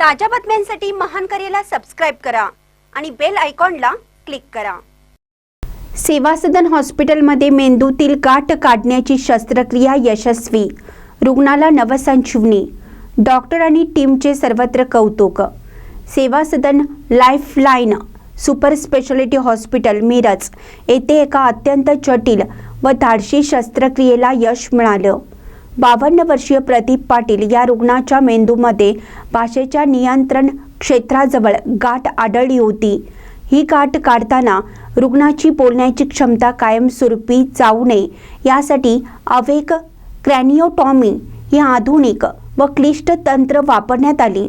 ताज्या बातम्यांसाठी महान करेला सबस्क्राईब करा आणि बेल आयकॉनला क्लिक करा. सेवा सदन हॉस्पिटलमध्ये मेंदूतील गाठ काढण्याची शस्त्रक्रिया यशस्वी. रुग्णाला नवसंजीवनी. डॉक्टर आणि टीमचे सर्वत्र कौतुक. Seva Sadan lifeline super speciality hospital Miraj. येथे एका अत्यंत जटिल व धाडशी शस्त्रक्रियेला यश मिळालं. बावन्न वर्षीय प्रदीप पाटील या रुग्णाच्या मेंदूमध्ये भाषेच्या नियंत्रण क्षेत्राजवळ गाठ आढळली होती. ही गाठ काढताना रुग्णाची बोलण्याची क्षमता कायमस्वरूपी जाऊ नये यासाठी अवेग क्रॅनिओटॉमी ही आधुनिक व क्लिष्ट तंत्र वापरण्यात आली.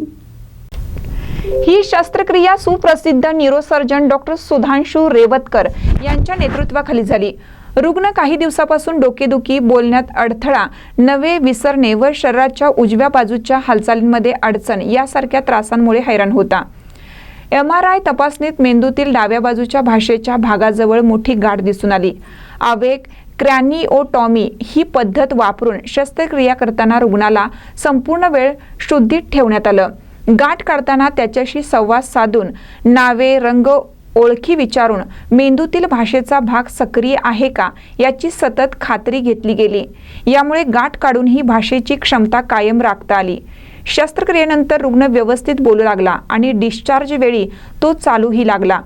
ही शस्त्रक्रिया सुप्रसिद्ध न्यूरोसर्जन डॉक्टर सुधांशू रेवतकर यांच्या नेतृत्वाखाली झाली. रुग्ण काही दिवसापासून डोकेदुखी बोलण्यात अडथळा नवे विसरणे व शरीराच्या उजव्या बाजूच्या हालचालींमध्ये अडचण यासारख्या त्रासांमुळे हैराण होता. एम आर आय तपासणीत मेंदूतील डाव्या बाजूच्या भाषेच्या भागाजवळ मोठी गाठ दिसून आली. आवेग क्रॅनिओटॉमी ही पद्धत वापरून शस्त्रक्रिया करताना रुग्णाला संपूर्ण वेळ शुद्धीत ठेवण्यात आलं. गाठ काढताना त्याच्याशी संवाद साधून नावे रंग ओळखी विचारून मेंदूतील भाषेचा भाग सक्रिय आहे का याची सतत खात्री घेतली गेली. यामुळे गाठ काढून ही भाषेची क्षमता कायम राखता आली. शस्त्रक्रियेनंतर रुग्ण व्यवस्थित बोलू लागला आणि डिस्चार्ज वेळी तो चालूही लागला.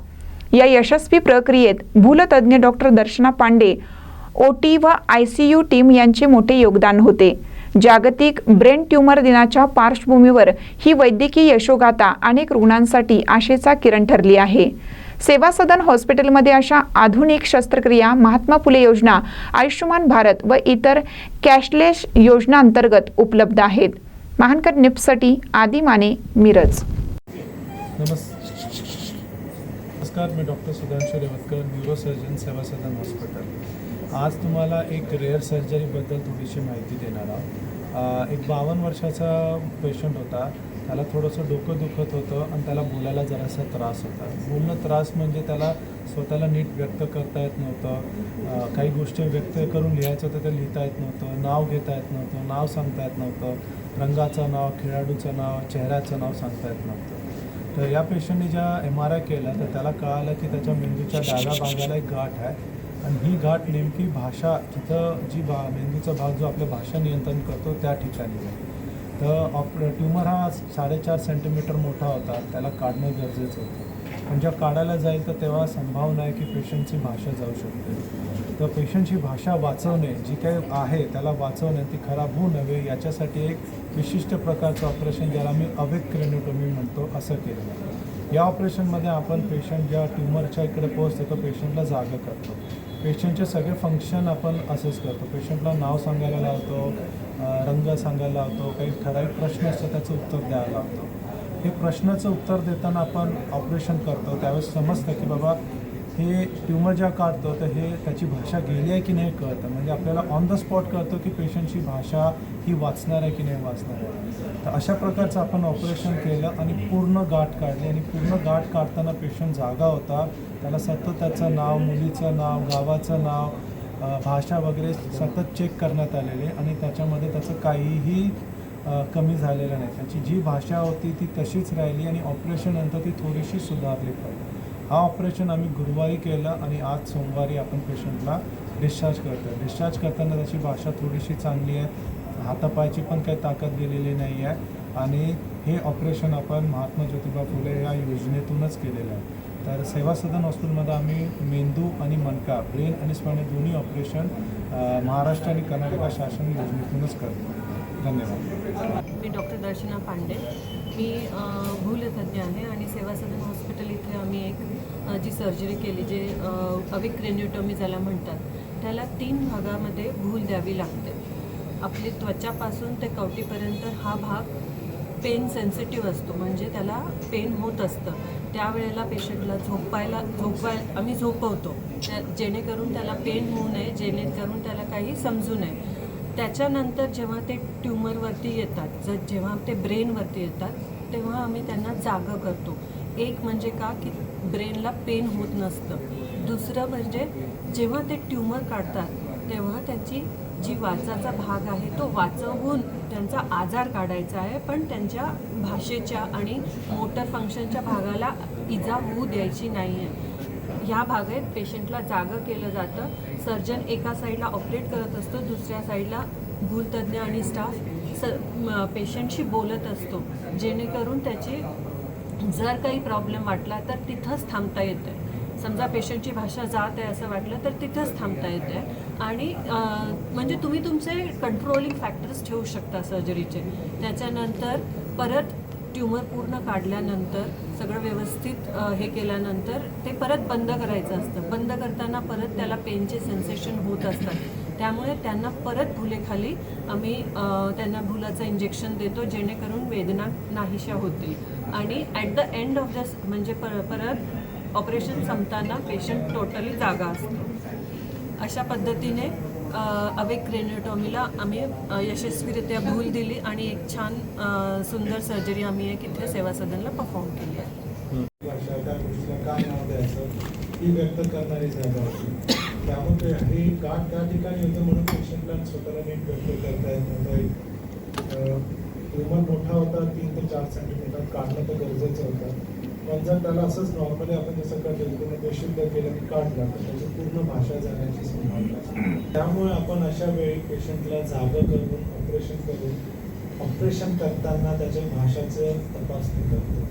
या यशस्वी प्रक्रियेत भूलतज्ज्ञ doctor Darshana Pande O T व आय सी यू टीम यांचे मोठे योगदान होते. जागतिक ब्रेन ट्यूमर दिनाच्या पार्श्वभूमीवर ही वैद्यकीय यशोगाथा अनेक रुग्णांसाठी आशेचा किरण ठरली आहे. सेवा सदन हॉस्पिटलमध्ये अशा आधुनिक शस्त्रक्रिया महात्मा फुले योजना आयुष्यमान भारत व इतर कॅशलेस योजनांतर्गत उपलब्ध आहेत. महानकर निप्ससाठी आदी माने मिरज. नमस्कार मी doctor Sudhanshu Revatkar neurosurgeon Seva Sadan hospital. आज तुम्हाला एक रेअर सर्जरीबद्दल थोडीशी माहिती देणार आहोत. एक बावन्न वर्षाचा पेशंट होता. त्याला थोडंसं डोकं दुखत होतं आणि त्याला बोलायला जरासा त्रास होता. बोलणं त्रास म्हणजे त्याला स्वतःला नीट व्यक्त करता येत नव्हतं. काही गोष्टी व्यक्त करून लिहायचं होतं ते लिहिता येत नव्हतं. नाव घेता येत नव्हतं. नाव सांगता येत नव्हतं. रंगाचं नाव खेळाडूचं नाव चेहऱ्याचं नाव सांगता येत नव्हतं. तर या पेशंटने ज्या एम आर आय केला तर त्याला कळालं की त्याच्या मेंदूच्या डाव्या भागाला एक गाठ आहे. आणि ही गाठ नेमकी भाषा जिथं जी भा मेंदूचा भाग जो आपल्या भाषा नियंत्रण करतो त्या ठिकाणी आहे. तर ऑप ट्यूमर हा साडेचार सेंटीमीटर मोठा होता. त्याला काढणं गरजेचं होतं. पण जेव्हा काढायला जाईल तर तेव्हा संभावना आहे की पेशंटची भाषा जाऊ शकते. तर पेशंटची भाषा वाचवणे जी काही आहे त्याला वाचवणे ती खराब होऊ नये याच्यासाठी एक विशिष्ट प्रकारचं ऑपरेशन ज्याला मी अवेक क्रेनोटोमी म्हणतो असं केलं. या ऑपरेशनमध्ये आपण पेशंट ज्या ट्यूमरच्या इकडे पोहोचतो तर पेशंटला जागा करतो. पेशंटचे सगळे फंक्शन आपण असेस करतो. पेशंटला नाव सांगायला लावतो रंग सांगायला लावतो काही ठराविक प्रश्न असतो त्याचं उत्तर द्यायला लावतो. हे प्रश्नाचं उत्तर देताना आपण ऑपरेशन करतो. त्यावेळेस समजतं की बाबा हे ट्युमर ज्या काढतो तर हे त्याची भाषा गेली आहे की नाही कळतं? म्हणजे आपल्याला ऑन द स्पॉट कळतं की पेशंटची भाषा ही वाचणार आहे की नाही वाचणार आहे. तर अशा प्रकारचं आपण ऑपरेशन केलं आणि पूर्ण गाठ काढली आणि पूर्ण गाठ काढताना पेशंट जागा होता. त्याला सतत त्याचं नाव मुलीचं नाव गावाचं नाव भाषा वगैरे सतत चेक करण्यात आलेले आणि त्याच्यामध्ये त्याचं काहीही कमी झालेलं नाही. त्याची जी भाषा होती ती तशीच राहिली आणि ऑपरेशननंतर ती थोडीशी सुधारली पाहिजे हा ऑपरेशन आम्ही गुरुवारी केलं आणि आज सोमवारी आपण पेशंटला डिस्चार्ज करतो डिस्चार्ज करताना त्याची भाषा थोडीशी चांगली आहे. हातापायची पण काही ताकद गेलेली नाही आहे. आणि हे ऑपरेशन आपण महात्मा ज्योतिबा फुले या योजनेतूनच केलेलं आहे. तर सेवा सदन हॉस्पिटलमध्ये आम्ही मेंदू आणि मनका ब्रेन आणि स्पायनल दोन्ही ऑपरेशन महाराष्ट्र आणि कर्नाटक शासन योजनेतूनच करतो धन्यवाद. मी डॉक्टर दर्शना पांडे. मी भूलतज्ञ आहे आणि सेवा सदन हॉस्पिटल इथे आम्ही एक जी सर्जरी केली जे अविक्रेन्युटॉमी ज्याला म्हणतात त्याला तीन भागामध्ये भूल द्यावी लागते. आपली त्वचापासून ते कवटीपर्यंत हा भाग पेन सेन्सिटिव्ह असतो म्हणजे त्याला पेन होत असतं. त्यावेळेला पेशंटला झोपायला झोपवाय आम्ही झोपवतो. त्या जेणेकरून त्याला पेन होऊ नये जेणेकरून त्याला काही समजू नये. त्याच्यानंतर जेव्हा ते ट्यूमरवरती येतात जर जेव्हा ते ब्रेनवरती येतात तेव्हा आम्ही त्यांना जागं करतो. एक म्हणजे का की ब्रेनला पेन होत नसतं. दुसरं म्हणजे जेव्हा ते ट्यूमर काढतात तेव्हा त्याची जी वाचाचा भाग आहे तो वाचवून त्यांचा आजार काढायचा आहे पण त्यांच्या भाषेच्या आणि मोटर फंक्शनच्या भागाला इजा होऊ द्यायची नाही आहे ह्या भागात पेशंटला जागं केलं जातं. सर्जन एका साईडला ऑपरेट करत असतो दुसऱ्या साईडला भूलतज्ज्ञ आणि स्टाफ स पेशंटशी बोलत असतो. जेणेकरून त्याची जर काही प्रॉब्लेम वाटला तर तिथंच थांबता येतं आहे समजा पेशंटची भाषा जात आहे असं वाटलं तर तिथंच थांबता येते आणि म्हणजे तुम्ही तुमचे कंट्रोलिंग फॅक्टर्स ठेवू शकता सर्जरीचे त्याच्यानंतर परत ट्युमर पूर्ण काढल्यानंतर सगळं व्यवस्थित हे केल्यानंतर ते परत बंद करायचं असतं. बंद करताना परत त्याला पेनचे सेन्सेशन होत असतात. त्यामुळे त्यांना परत भुलेखाली आम्ही त्यांना भुलाचं इंजेक्शन देतो जेणेकरून वेदना नाहीशा होतील. आणि at the end of the म्हणजे पर परत ऑपरेशन संपताना पेशंट टोटली जागा असतो. अशा पद्धतीने अवेक क्रेनिओटॉमीला आम्ही यशस्वीरित्या भूल दिली आणि एक छान सुंदर सर्जरी आम्ही एक इथे सेवा सदनला परफॉर्म केली आहे. काय नाव व्यक्त करणारी जागा होती. त्यामुळे हे गाठ त्या ठिकाणी होतं म्हणून पेशंटला स्वतःला नीट व्यक्त करता येत नव्हतं. एक ट्युमर मोठा होता तीन ते चार सेंटीमीटर काढणं तर गरजेचं होतं. जर त्याला असंच नॉर्मली आपण जसं करतो पूर्ण बेशुद्ध केलं की काढलं तर त्याची पूर्ण भाषा जाण्याची संभावना असते. त्यामुळे आपण अशा वेळी पेशंटला जागं करून ऑपरेशन करून ऑपरेशन करताना त्याच्या भाषाचं तपासणी करतो.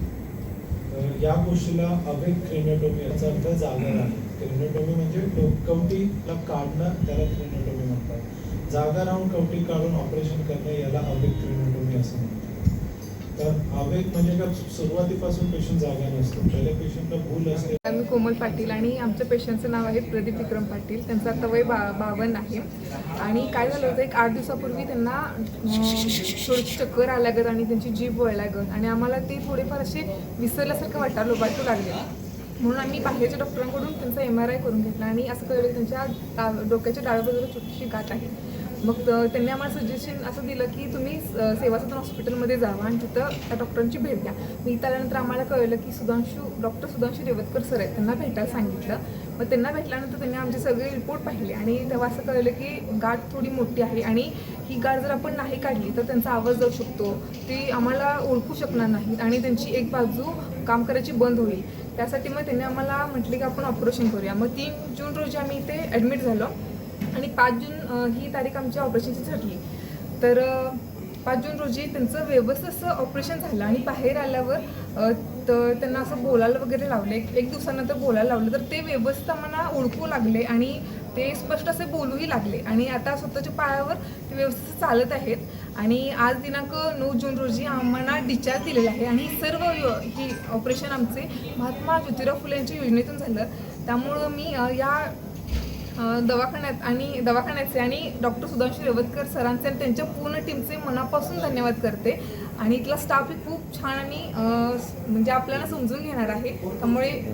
तर या गोष्टीला अवेक क्रेनिओटोमी याचा अर्थ जागा राहणे. क्रेनिओटोमी म्हणजे कवटीला काढणं त्याला क्रेनिओटोमी म्हणतात. जागा राहून कवटी काढून ऑपरेशन करणे याला अवेक क्रेनिओटोमी असं म्हणतात. तर म्हणजे का सुरुवातीपासून पेशंट जागा नसतो. पहिले पेशंटला भूल असते. मी कोमल पाटील आणि आमच्या पेशंटचं नाव आहे प्रदीप विक्रम पाटील. त्यांचं आता वय बा बावन्न आहे. आणि काय झालं होतं एक आठ दिवसापूर्वी त्यांना थोडीशी चक्कर आल्यागत आणि त्यांची जीभ वळल्यागत. आणि आम्हाला ते थोडेफार असे विसरल्यासारखं वाटायला वाटू लागले. म्हणून आम्ही बाहेरच्या डॉक्टरांकडून त्यांचा एम आर आय करून घेतला आणि असं कळलं त्यांच्या डोक्याच्या डाव्या बाजूला छोटीशी गाठ आहे. मग त्यांनी आम्हाला सजेशन असं दिलं की तुम्ही सेवासदन सेवा सदन हॉस्पिटलमध्ये जावा आणि तिथं त्या डॉक्टरांची भेट घ्या. मी इथं आल्यानंतर आम्हाला कळलं की सुधांशू डॉक्टर सुधांशू रेवतकर सर आहेत. त्यांना भेटायला सांगितलं. मग त्यांना भेटल्यानंतर त्यांनी आमचे सगळे रिपोर्ट पाहिले आणि तेव्हा असं कळलं की गाठ थोडी मोठी आहे आणि ही गाठ जर आपण नाही काढली तर त्यांचा आवाज जाऊ शकतो. ती आम्हाला ओळखू शकणार नाहीत आणि त्यांची एक बाजू काम करायची बंद होईल. त्यासाठी मग त्यांनी आम्हाला म्हटले की आपण ऑपरेशन करूया. मग तीन जून रोजी आम्ही इथे ॲडमिट झालो. आणि पाच जून ही तारीख आमच्या ऑपरेशनची ठरली. तर पाच जून रोजी त्यांचं व्यवस्थित असं ऑपरेशन झालं आणि बाहेर आल्यावर तर त्यांना असं बोलायला वगैरे लावले. एक एक दिवसानंतर बोलायला लावलं. तर ते व्यवस्थित आम्हाला ओळखू लागले आणि ते स्पष्ट असे बोलूही लागले. आणि आता स्वतःच्या पायावर ते व्यवस्थित चालत आहेत. आणि आज दिनांक नऊ जून रोजी आम्हाला डिस्चार्ज दिलेला आहे. आणि सर्व ही ऑपरेशन आमचे महात्मा ज्योतिराव फुले यांच्या योजनेतून झालं. त्यामुळं मी या दवाखान्यात आणि दवाखान्याचे आणि डॉक्टर सुधांशी रेवतकर सरांचे आणि त्यांच्या पूर्ण टीमचे मनापासून धन्यवाद करते. आणि इथला स्टाफही खूप छान आणि म्हणजे आपल्याला समजून घेणार आहे. त्यामुळे